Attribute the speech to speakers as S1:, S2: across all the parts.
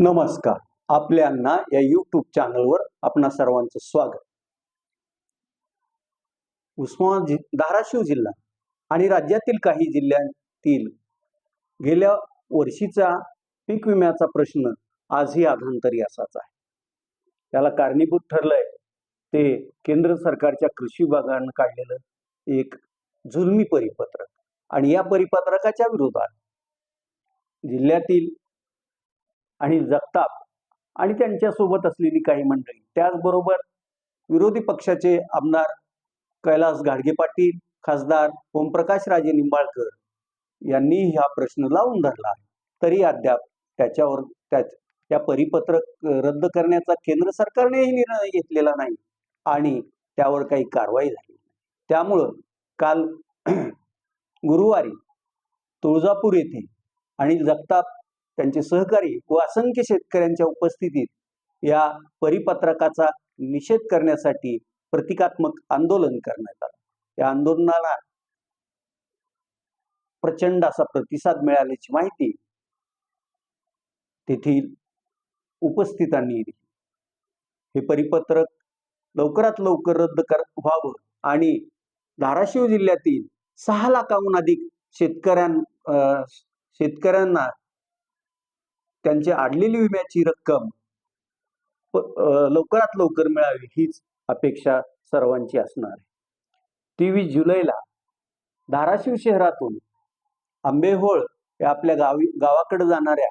S1: नमस्कार. आपल्यांना या युट्यूब चॅनलवर आपणा सर्वांचं स्वागत. उस्मान जि धाराशिव जिल्हा आणि राज्यातील काही जिल्ह्यातील गेल्या वर्षीचा पीक विम्याचा प्रश्न आजही आधांतरी असाच आहे. त्याला कारणीभूत ठरलंय ते केंद्र सरकारच्या कृषी विभागानं काढलेलं एक जुलमी परिपत्रक आणि या परिपत्रकाच्या विरोधात जिल्ह्यातील आणि जगताप आणि त्यांच्यासोबत असलेली काही मंडळी. त्याचबरोबर विरोधी पक्षाचे आमदार कैलास गाडगे पाटील खासदार ओमप्रकाश राजे निंबाळकर यांनी हा प्रश्न लावून धरला आहे. तरी अद्याप त्याच्यावर त्या या परिपत्रक रद्द करण्याचा केंद्र सरकारनेही निर्णय घेतलेला नाही आणि त्यावर काही कारवाई झाली त्यामुळं काल गुरुवारी तुळजापूर येथे आणि जगताप त्यांचे सहकारी व असंख्य शेतकऱ्यांच्या उपस्थितीत या परिपत्रकाचा निषेध करण्यासाठी प्रतिकात्मक आंदोलन करण्यात आलं. या आंदोलनाला प्रचंड असा प्रतिसाद मिळाल्याची माहिती तेथील उपस्थितांनी दिली. हे परिपत्रक लवकरात लवकर रद्द कर व्हावं आणि धाराशिव जिल्ह्यातील सहा लाखाहून अधिक शेतकऱ्यां अं, शेतकऱ्यांना त्यांची आडलेली विम्याची रक्कम लवकरात लवकर मिळावी हीच अपेक्षा सर्वांची असणार आहे. तेवीस जुलैला धाराशिव शहरातून आंबेहोळ या आपल्या गावी गावाकडे जाणाऱ्या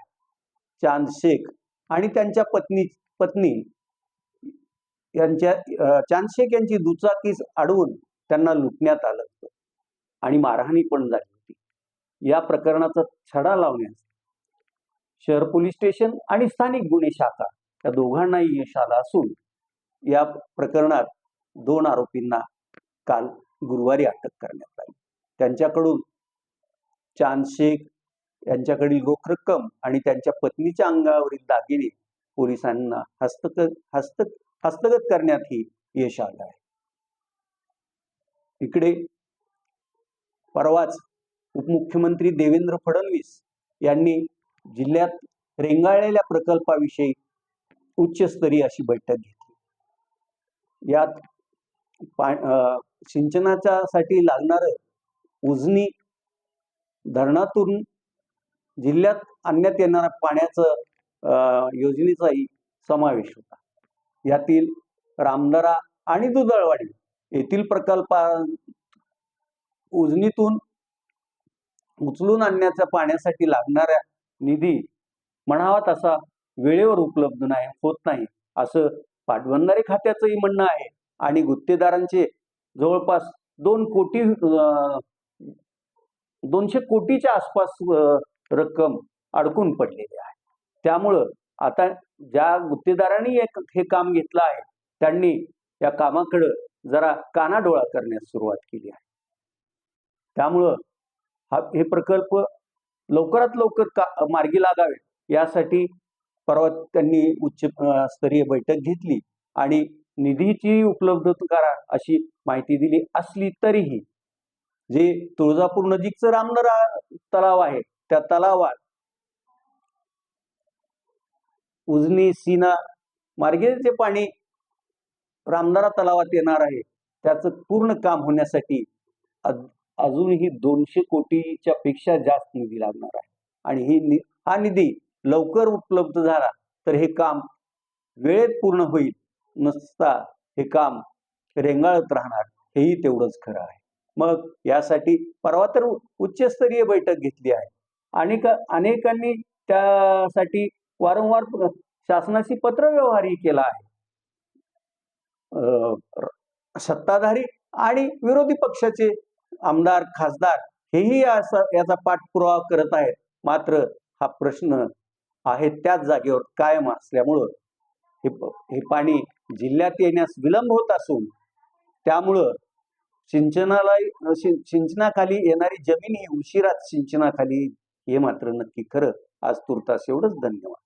S1: चांद शेख आणि त्यांच्या पत्नी पत्नी यांच्या चांद शेख यांची दुचाकीस अडवून त्यांना लुटण्यात आलं होतं आणि मारहाणी पण झाली होती. या प्रकरणाचा छडा लावण्यास शहर पोलीस स्टेशन आणि स्थानिक गुन्हे शाखा या दोघांनाही यश आलं असून या प्रकरणात दोन आरोपींना काल गुरुवारी अटक करण्यात आली. त्यांच्याकडून चांद शेख यांच्याकडील रोख रक्कम आणि त्यांच्या पत्नीच्या अंगावरील दागिने पोलिसांना हस्तगत हस्त हस्तगत करण्यातही यश आलं आहे. इकडे परवाच उपमुख्यमंत्री देवेंद्र फडणवीस यांनी जिल्ह्यात रेंगाळलेल्या प्रकल्पाविषयी उच्चस्तरीय अशी बैठक घेतली. यात पा सिंचनाच्यासाठी सिंचनाच्या साठी लागणारं उजनी धरणातून जिल्ह्यात आणण्यात येणाऱ्या पाण्याचं अं, योजनेचाही समावेश होता. यातील रामदरा आणि दुधळवाडी येथील प्रकल्पा उजनीतून उचलून आणण्याच्या पाण्यासाठी लागणाऱ्या निधी म्हणावा तसा वेळेवर उपलब्ध नाही होत नाही असं पाटबंधारे खात्याचंही म्हणणं आहे. आणि गुत्तेदारांचे जवळपास दोन कोटी अं, दोनशे कोटीच्या आसपास रक्कम अडकून पडलेली आहे. त्यामुळं आता ज्या गुत्तेदारांनी एक हे काम घेतलं आहे त्यांनी या कामाकडं जरा कानाडोळा करण्यास सुरुवात केली आहे. त्यामुळं हा हे प्रकल्प लवकरात लवकर का मार्गी लागावे यासाठी परवा त्यांनी उच्च स्तरीय बैठक घेतली आणि निधीची उपलब्धता करा अशी माहिती दिली असली तरीही जे तुळजापूर नजीकचं रामनरा तलाव आहे त्या तलावात उजनी सीना मार्गेचे पाणी रामनरा तलावात येणार आहे. त्याचं पूर्ण काम होण्यासाठी अजूनही दोनशे कोटीच्या पेक्षा जास्त निधी लागणार आहे. आणि ही हा निधी लवकर उपलब्ध झाला तर हे काम वेळेत पूर्ण होईल नसता हे काम रेंगाळत राहणार हेही तेवढंच खरं आहे. मग यासाठी परवा तर उच्चस्तरीय बैठक घेतली आहे. अनेक अनेकांनी त्यासाठी वारंवार शासनाशी पत्रव्यवहारही केला आहे. अं, सत्ताधारी आणि विरोधी पक्षाचे आमदार खासदार हेही याचा याचा पाठपुरावा करत आहेत. मात्र हा प्रश्न आहे त्याच जागेवर कायम असल्यामुळं हे हे पाणी जिल्ह्यात येण्यास विलंब होत असून त्यामुळं सिंचनाला सिंचनाखाली येणारी जमीन ही उशिरात सिंचनाखाली हे मात्र नक्की खरं. आज तुर्तास एवढंच. धन्यवाद.